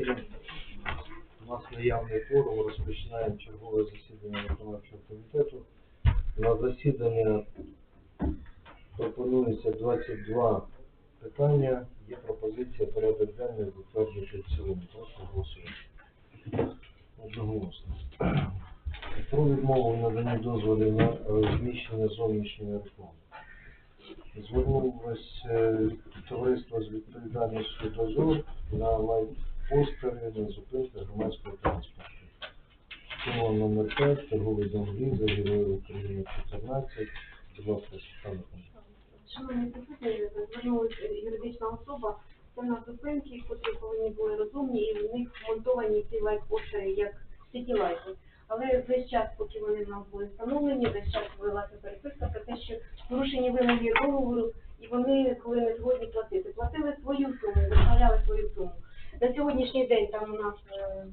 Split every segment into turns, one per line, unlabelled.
колеги. У нас наявний форум, розпочинаємо чергове засідання виконавчого комітету. На засідання пропонується 22 питання. Є пропозиція порядок денний затвердити в цілому. Прошу голосувати. Одноголосно. Про відмову в наданні дозволів на розміщення зовнішньої реклами. Звернулось е, товариство з відповідальністю дозор на лайфпостери на зупинках громадського транспорту. Сума номер 5, торговий дом Ліза, Герої України 14, будь ласка, Світлана
Шановні присутні, звернулася юридична особа. Це на зупинки, котрі повинні були розумні, і в них монтовані ці лайфпостери, як сіті лайфи. Але весь час, поки вони в нас були встановлені, весь час велася переписка про те, що порушені вимоги договору, і вони коли не згодні день там у нас е,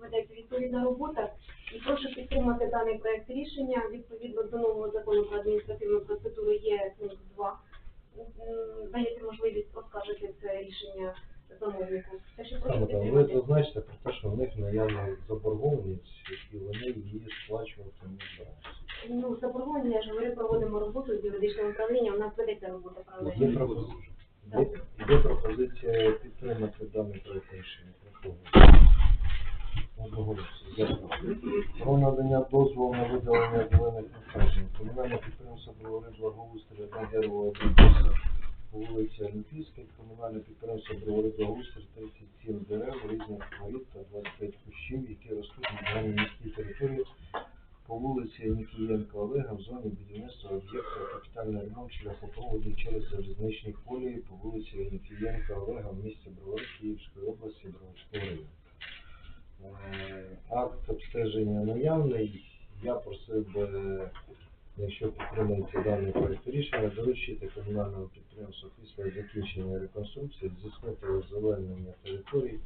ведеться відповідна робота, і прошу підтримати даний проект рішення. Відповідно до нового закону про адміністративну процедуру є пункт 2. Дається можливість оскаржити це рішення замовнику. Так що прошу
ви
підтримати.
зазначте про те, що в них наявна заборгованість, і вони її сплачувати не збираються.
Ну, заборговані, я ж говорю, проводимо роботу з юридичним управлінням, у нас ведеться робота
Є,
правильно.
пропозиція, є пропозиція підтримати даний проект рішення. Про надання дозволу на видалення зелених насаджень. Комунальне підприємство Бровари Благоустрій, одна дерево, один по вулиці Олімпійській, комунальне підприємство Бровари Благоустрій, 37 дерев різних хворіб та 25 кущів, які ростуть на загальній міській території по вулиці Нікієнка Олега в зоні будівництва об'єкта капітальний ремонт шляхопроводу через залізничні колії по вулиці Нікієнка Олега в місті Бровари Київської області Броварського району. Е, Акт обстеження наявний. Я просив би, якщо підтримується даний проект рішення, доручити комунальному підприємству після закінчення реконструкції здійснити озеленення територій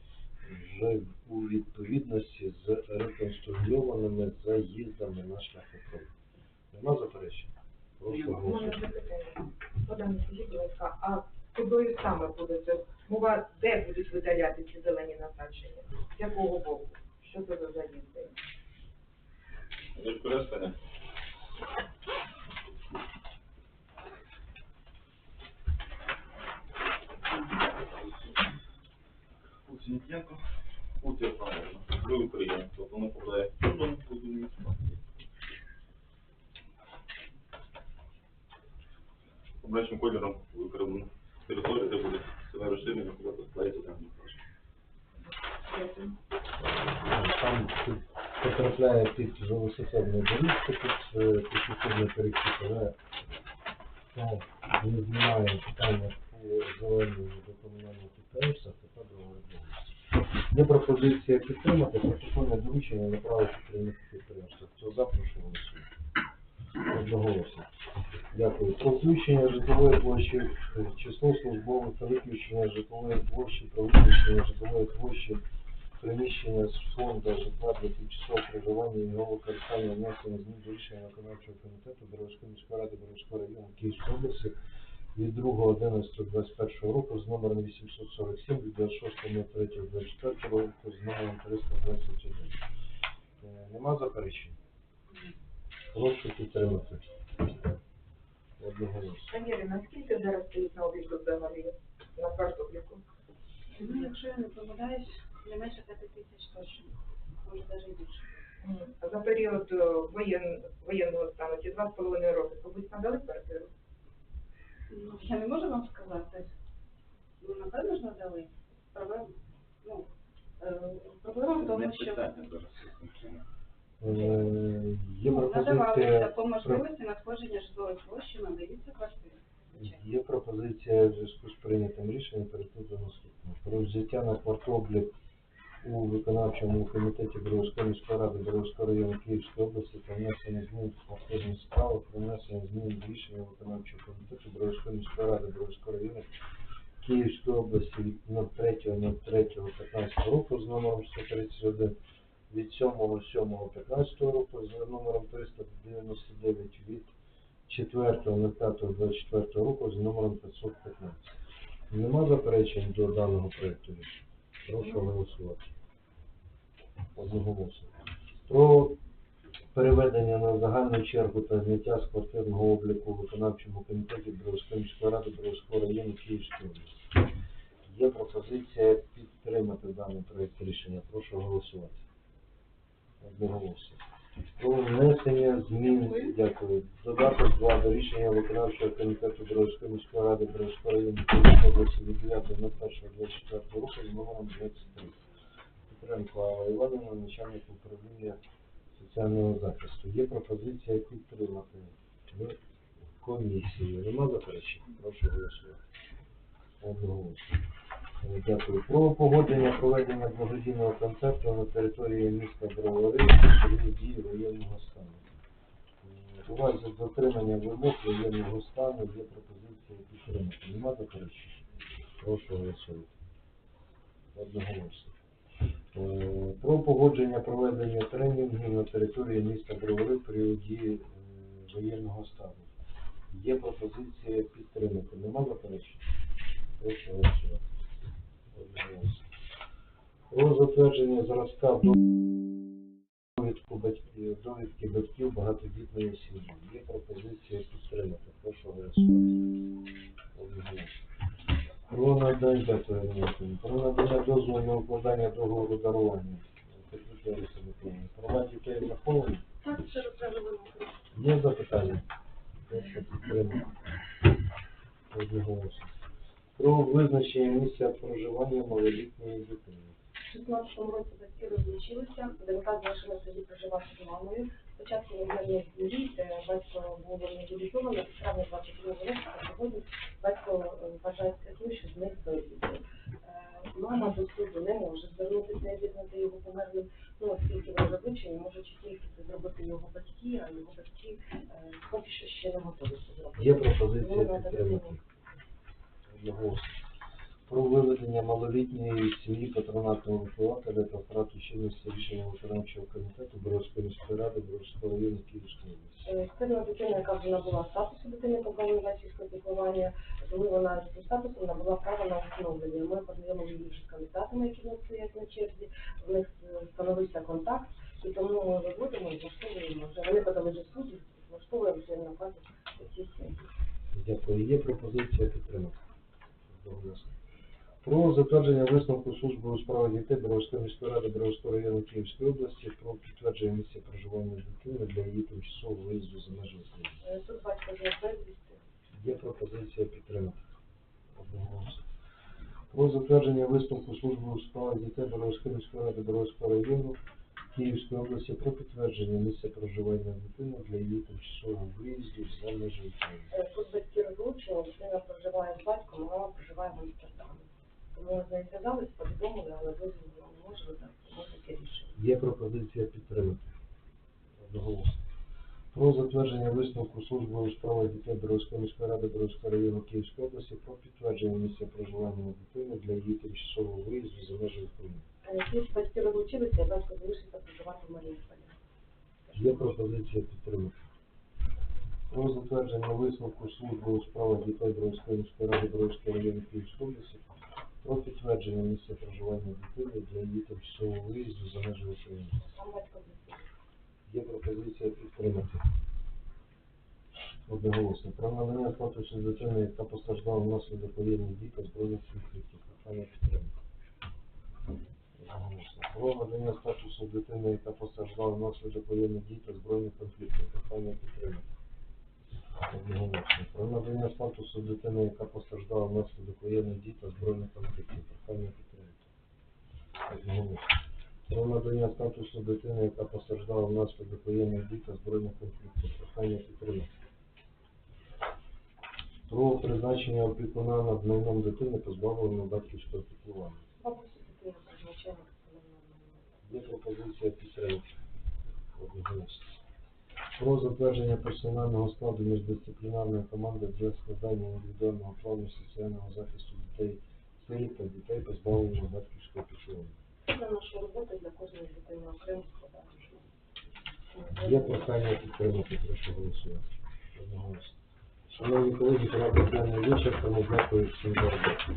вже у відповідності з реконструйованими заїздами на шляхопровід. Нема заперечень? Прошу
У мене
голосувати.
запитання. Скажіть, будь ласка, а куди саме буде це? Мова, де будуть видаляти ці зелені насадження? З якого боку? Що це за заїзди?
Використання. Правильно, тобто воно попадає в будівництва. Кольором викривлено територію, де буде себе розширення, куди складається там.
Там потрапляє під велосипедну доріжку, під е, пішохідний перехід, але це не знімає питання по зеленому до комунального підприємства, тепер договоримо. Є пропозиція підтримати протокольне доручення направити керівнику підприємства. Хто за, прошу. Одноголосно. Дякую. Про включення житлової площі, е, число службових та виключення житлової площі, про виключення житлової площі приміщення з фонду житла для тимчасового проживання і його використання внесення змін до рішення виконавчого комітету Боровської міської ради Боровського району Київської області від 2.11.21 року з номером 847 від 26.03.24 року з номером 321. Е, Нема заперечень? Прошу підтримати. Одного.
Пані Ірина, зараз стоїть на обліку взагалі на картопліку?
Ну, якщо я не помиляюсь, не менше 5 тисяч точно, може навіть більше.
За період е, воєн, воєнного стану, ці два з половиною роки, комусь надали квартиру?
Ну, я не можу вам сказати. Ну, напевно ж надали. Проблема, ну, е, проблема в тому, що.
Е, Є пропозиція
по можливості надходження житлової площі, надаються квартири.
Є пропозиція в зв'язку з прийнятим рішенням перейти до наступного. Про взяття на квартоблік у виконавчому комітеті Боровської міської ради Боровського району Київської області та внесення змін в квартирні справи, про внесення змін в рішення виконавчого комітету Боровської міської ради Боровського району Київської області від 03.03.15 року з номером 131, від 7.07.15 року з номером 399, від 4.05.24 року з номером 515. Нема заперечень до даного проекту рішення? Прошу голосувати. Одноголосно. Про переведення на загальну чергу та зняття з квартирного обліку у виконавчому комітеті Бровської міської ради Бровського району Київської області. Є пропозиція підтримати даний проект рішення. Прошу голосувати. Одноголосно. Про внесення змін, дякую. Додаток 2 до рішення виконавчого комітету Бровської міської ради Бровського району області від 9 на 1 року з номером 23. Петренко Іванівна, начальник управління соціального захисту. Є пропозиція підтримати в комісії. Нема заперечень? Прошу голосувати. Одноголосно. Дякую. Про погодження проведення благодійного концерту на території міста Бровари період дії воєнного стану. У разі дотримання вимог воєнного стану є пропозиція підтримати. Нема заперечень? Прошу голосувати. Одноголосно. Е, Про погодження проведення тренінгів на території міста Бровари в період дії е, воєнного стану. Є пропозиція підтримати. Нема заперечень? Прошу голосувати. Одноголосно. Про затвердження зразка довідку батьків, довідки батьків багатодітної сім'ї. Є пропозиція підтримати. Прошу голосувати. Про надання, про надання дозволу на укладання договору дарування. Права дітей враховані?
Так, це.
Є запитання? Прошу підтримати. Одноголосно. Про визначення місця проживання малолітньої дитини.
У 16 році батьки розлучилися, донька залишилася тоді проживати з мамою. Спочатку визнання дії, батько був мобілізовано, з травня 22 року, а сьогодні батько е, вважає статтю, що з них виїздили. Мама до суду не може звернутися і визнати його померлим, ну, оскільки вони розлучені, можуть тільки це зробити його батьки, а його батьки е, поки що ще не готові це зробити.
Є пропозиція підтримати.
дитині.
Про виведення малолітньої сім'ї патронатного вихователя та втрату чинності рішення виконавчого комітету Боровської міської ради Боровського району Київської області.
Е, Спільна дитина, яка вже набула статусу дитини позбавлення батьківського піклування, коли вона з статусом набула право на встановлення. Ми познайомили її з кандидатами, які в нас стоять на черзі. В них встановився контакт, і тому ми виводимо і влаштовуємо. Вони подали до суду, влаштовуємо вже на базі ці.
Дякую. Є пропозиція підтримати. Про затвердження висновку служби у справах дітей Боровської міської ради Боровського району Київської області про підтвердження місця проживання дитини для її тимчасового виїзду за межі України.
Е, Тут батько безвісти.
Є пропозиція підтримати. Одноголосно. Про затвердження висновку служби у справах дітей Боровської міської ради Боровського району Київської області про підтвердження місця проживання дитини для її тимчасового виїзду за межі України.
Е, Тут батьки розлучені, дитина проживає з батьком, мама проживає в Амстердамі. Ми зв'язались, повідомили, але дозвіл не може видати, може таке рішення.
Є пропозиція підтримати. Одноголосно. Про затвердження висновку служби у справах дітей Боровської міської ради Боровського району Київської області про підтвердження місця проживання дитини для її тимчасового виїзду за межі України.
Якщо батьки розлучилися, батько залишиться проживати в Маріуполі.
Є пропозиція підтримати. Про затвердження висновку служби у справах дітей Боровської міської ради Боровського району Київської області про підтвердження місця проживання дитини для її тимчасового виїзду за межі України. Є пропозиція підтримати. Одноголосно. Про надання статусу дитини, яка постраждала внаслідок воєнних дій та збройних конфліктів. Прохання підтримати. Одноголосно. Про надання статусу дитини, яка постраждала внаслідок воєнних дій та збройних конфліктів. Прохання підтримати. Про надання статусу дитини, яка постраждала внаслідок воєнних дій та збройних конфліктів. Прохання підтримати. Про надання статусу дитини, яка постраждала внаслідок воєнних дій та збройних конфліктів. Прохання підтримати. Про призначення опікуна над майном дитини, позбавленого батьківського
національного.
Є пропозиція підтримати. Одноголосно. Про затвердження персонального складу міждисциплінарної команди для складання індивідуального плану соціального захисту дітей сиріт та дітей, позбавлених батьківського піклування.
Це для нашої роботи для кожної дитини окремо.
Є прохання підтримати, прошу голосувати. Шановні колеги, порядок денний вичерпано. Дякую всім за роботу.